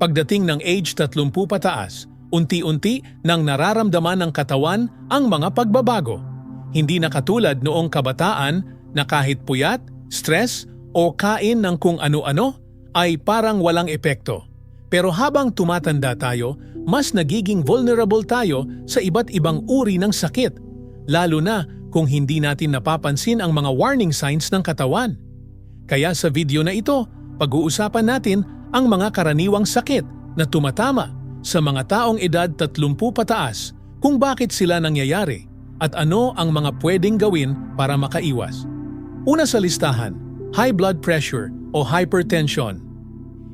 Pagdating ng age 30 pataas, unti-unti nang nararamdaman ng katawan ang mga pagbabago. Hindi na katulad noong kabataan na kahit puyat, stress o kain ng kung ano-ano ay parang walang epekto. Pero habang tumatanda tayo, mas nagiging vulnerable tayo sa iba't ibang uri ng sakit, lalo na kung hindi natin napapansin ang mga warning signs ng katawan. Kaya sa video na ito, pag-uusapan natin ang mga karaniwang sakit na tumatama sa mga taong edad 30 pataas kung bakit sila nangyayari at ano ang mga pwedeng gawin para makaiwas. Una sa listahan, high blood pressure o hypertension.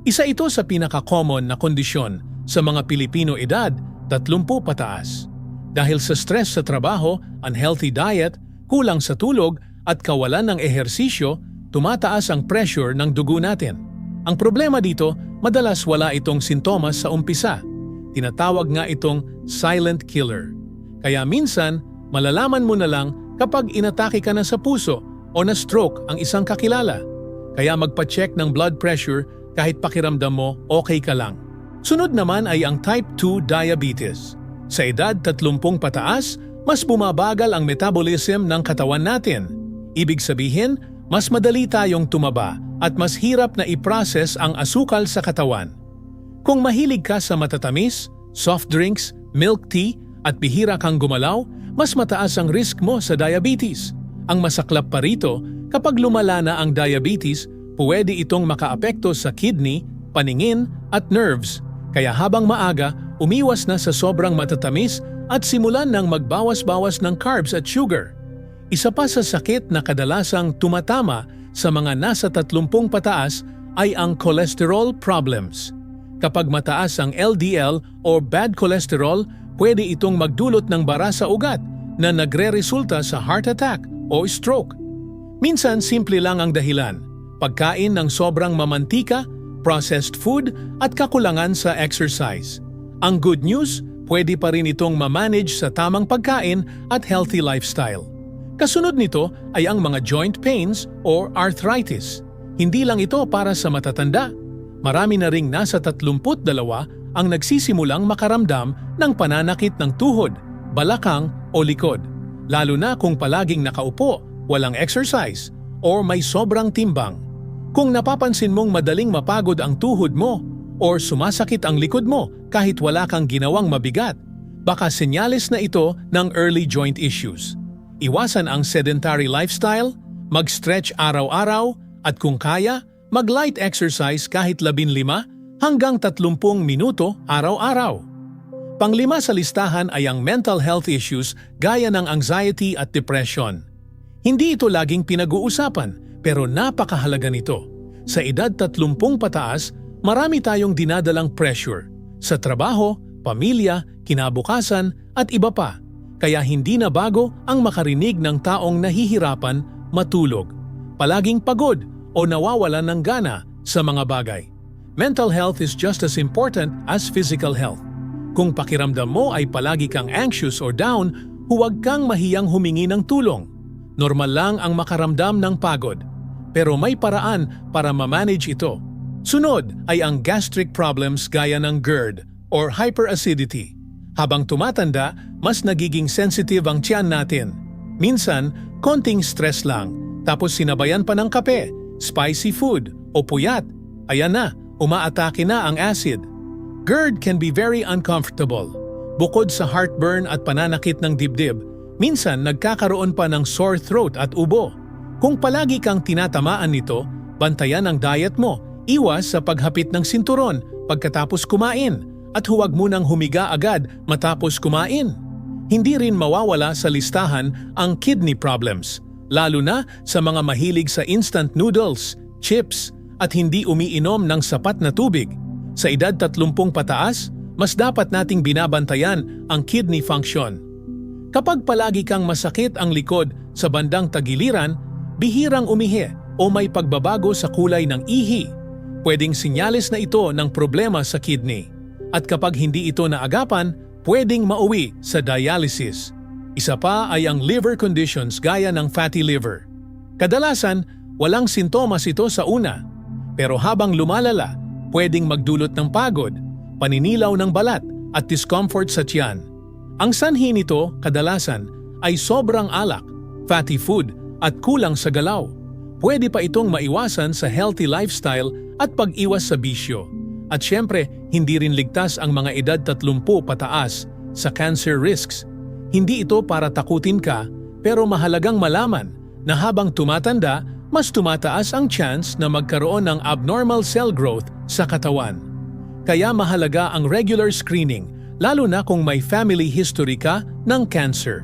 Isa ito sa pinaka-common na kondisyon sa mga Pilipino edad 30 pataas. Dahil sa stress sa trabaho, unhealthy diet, kulang sa tulog at kawalan ng ehersisyo, tumataas ang pressure ng dugo natin. Ang problema dito, madalas wala itong sintomas sa umpisa. Tinatawag nga itong silent killer. Kaya minsan, malalaman mo na lang kapag inatake ka na sa puso o na stroke ang isang kakilala. Kaya magpa-check ng blood pressure kahit pakiramdam mo okay ka lang. Sunod naman ay ang type 2 diabetes. Sa edad 30 pataas, mas bumabagal ang metabolism ng katawan natin. Ibig sabihin, mas madali tayong tumaba at mas hirap na i-process ang asukal sa katawan. Kung mahilig ka sa matatamis, soft drinks, milk tea at bihira kang gumalaw, mas mataas ang risk mo sa diabetes. Ang masaklap pa rito, kapag lumala na ang diabetes, pwede itong makaapekto sa kidney, paningin at nerves. Kaya habang maaga, umiwas na sa sobrang matatamis at simulan ng magbawas-bawas ng carbs at sugar. Isa pa sa sakit na kadalasang tumatama sa mga nasa 30 pataas ay ang cholesterol problems. Kapag mataas ang LDL o bad cholesterol, pwede itong magdulot ng bara sa ugat na nagre-resulta sa heart attack o stroke. Minsan simple lang ang dahilan, pagkain ng sobrang mamantika, processed food at kakulangan sa exercise. Ang good news, pwede pa rin itong mamanage sa tamang pagkain at healthy lifestyle. Kasunod nito ay ang mga joint pains or arthritis. Hindi lang ito para sa matatanda. Marami na ring nasa 32 ang nagsisimulang makaramdam ng pananakit ng tuhod, balakang o likod. Lalo na kung palaging nakaupo, walang exercise, or may sobrang timbang. Kung napapansin mong madaling mapagod ang tuhod mo or sumasakit ang likod mo kahit wala kang ginawang mabigat, baka senyales na ito ng early joint issues. Iwasan ang sedentary lifestyle, mag-stretch araw-araw, at kung kaya, mag-light exercise kahit 15 hanggang 30 minuto araw-araw. Panglima sa listahan ay ang mental health issues gaya ng anxiety at depression. Hindi ito laging pinag-uusapan pero napakahalaga nito. Sa edad 30 pataas, marami tayong dinadalang pressure sa trabaho, pamilya, kinabukasan at iba pa. Kaya hindi na bago ang makarinig ng taong nahihirapan matulog, palaging pagod o nawawalan ng gana sa mga bagay. Mental health is just as important as physical health. Kung pakiramdam mo ay palagi kang anxious or down, huwag kang mahiyang humingi ng tulong. Normal lang ang makaramdam ng pagod pero may paraan para ma-manage ito. Sunod ay ang gastric problems gaya ng GERD or hyperacidity. Habang tumatanda, mas nagiging sensitive ang tiyan natin. Minsan, konting stress lang, tapos sinabayan pa ng kape, spicy food, o puyat. Ayan na, umaatake na ang acid. GERD can be very uncomfortable. Bukod sa heartburn at pananakit ng dibdib, minsan nagkakaroon pa ng sore throat at ubo. Kung palagi kang tinatamaan nito, bantayan ang diet mo, iwas sa paghapit ng sinturon pagkatapos kumain, at huwag munang humiga agad matapos kumain. Hindi rin mawawala sa listahan ang kidney problems, lalo na sa mga mahilig sa instant noodles, chips, at hindi umiinom ng sapat na tubig. Sa edad 30 pataas, mas dapat nating binabantayan ang kidney function. Kapag palagi kang masakit ang likod sa bandang tagiliran, bihirang umihi o may pagbabago sa kulay ng ihi, pwedeng sinyalis na ito ng problema sa kidney. At kapag hindi ito naagapan, pwedeng mauwi sa dialysis. Isa pa ay ang liver conditions gaya ng fatty liver. Kadalasan, walang sintomas ito sa una. Pero habang lumalala, pwedeng magdulot ng pagod, paninilaw ng balat at discomfort sa tiyan. Ang sanhi nito, kadalasan, ay sobrang alak, fatty food at kulang sa galaw. Pwede pa itong maiwasan sa healthy lifestyle at pag-iwas sa bisyo. At syempre, hindi rin ligtas ang mga edad 30 pataas sa cancer risks. Hindi ito para takutin ka, pero mahalagang malaman na habang tumatanda, mas tumataas ang chance na magkaroon ng abnormal cell growth sa katawan. Kaya mahalaga ang regular screening, lalo na kung may family history ka ng cancer.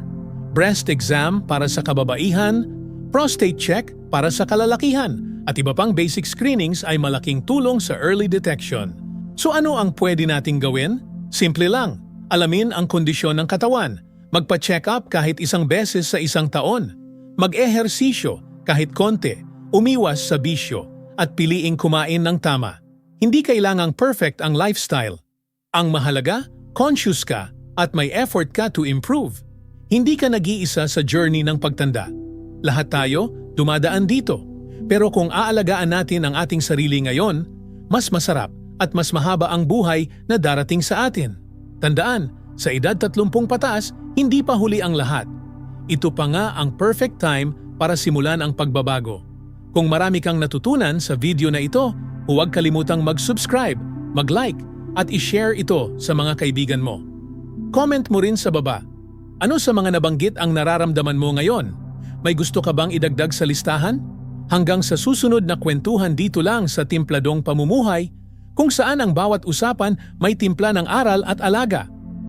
Breast exam para sa kababaihan, prostate check para sa kalalakihan, at iba pang basic screenings ay malaking tulong sa early detection. So ano ang pwede nating gawin? Simple lang. Alamin ang kondisyon ng katawan. Magpa-check up kahit isang beses sa isang taon. Mag-ehersisyo kahit konti. Umiwas sa bisyo. At piliing kumain ng tama. Hindi kailangang perfect ang lifestyle. Ang mahalaga, conscious ka at may effort ka to improve. Hindi ka nag-iisa sa journey ng pagtanda. Lahat tayo dumadaan dito. Pero kung aalagaan natin ang ating sarili ngayon, mas masarap at mas mahaba ang buhay na darating sa atin. Tandaan, sa edad 30 pataas, hindi pa huli ang lahat. Ito pa nga ang perfect time para simulan ang pagbabago. Kung marami kang natutunan sa video na ito, huwag kalimutang mag-subscribe, mag-like, at i-share ito sa mga kaibigan mo. Comment mo rin sa baba. Ano sa mga nabanggit ang nararamdaman mo ngayon? May gusto ka bang idagdag sa listahan? Hanggang sa susunod na kwentuhan dito lang sa Timpladong Pamumuhay, kung saan ang bawat usapan may timpla ng aral at alaga.